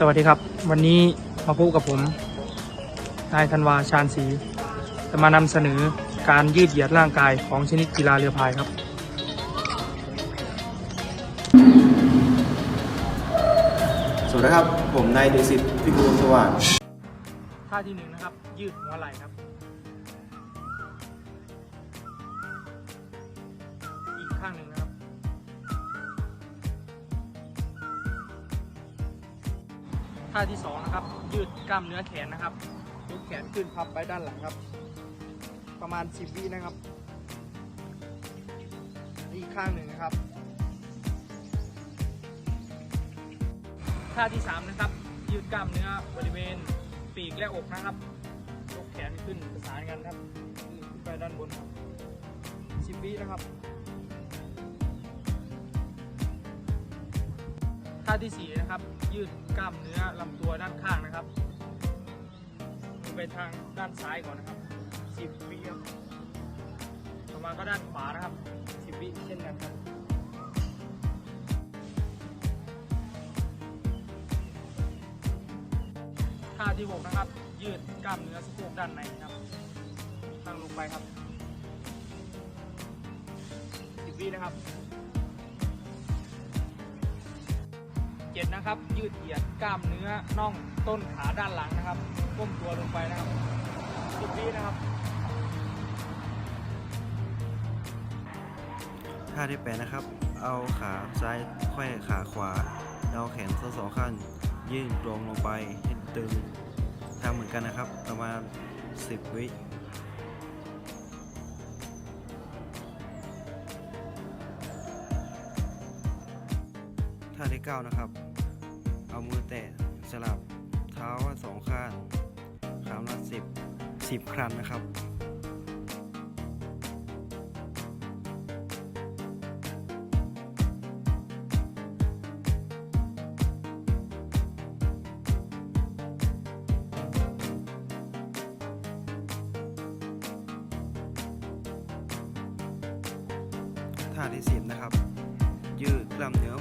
สวัสดีครับ วันนี้มาพบกับผมนายธันวาชาญศรีจะมานำเสนอการยืดเหยียดร่างกายของชนิดกีฬาเรือพายครับสวัสดีครับ ผมนายดุสิตพิบูลสว่างท่าที่หนึ่งนะครับ ยืดหัวไหล่ครับ อีกข้างหนึ่งนะครับ ท่าที่สองนะครับ ยืดกล้ามเนื้อแขนนะครับยกแขนขึ้นพับไปด้านหลังครับ ประมาณ 10 วินะครับ อีกข้างหนึ่งนะครับ ท่าที่ 3 นะครับ ยืดกล้ามเนื้อบริเวณปีกและอกนะครับยกแขนขึ้นประสานกันครับขึ้นไปด้านบนครับสิบวินะครับ ท่าที่ 4 นะครับ ยืดกล้ามเนื้อลำตัวด้านข้างนะครับไปทางด้านซ้ายก่อนนะครับสิบวิครับต่อมาก็ด้านขวานะครับสิบวิเช่นกันครับท่าที่6นะครับ ยืดกล้ามเนื้อสะโพกด้านในครับ ตั้งลงไปครับสิบวินะครับ็ดนะครับ ยืดเหยียดกล้ามเนื้อน่องต้นขาด้านหลังนะครับก้มตัวลงไปนะครับสิบวินะครับ ท่าที่แปดนะครับ เอาขาซ้ายไขว้ขาขวา เอาแขนทั้งสองข้างยื่นตรงลงไปให้ตึงทำเหมือนกันนะครับ ประมาณ 10 วิ ท่าที่9นะครับ เอามือแตะสลับเท้าสองข้างครั้งละ10 10ครั้งนะครับท่าที่สิบนะครับ ยืดกล้ามเนื้อ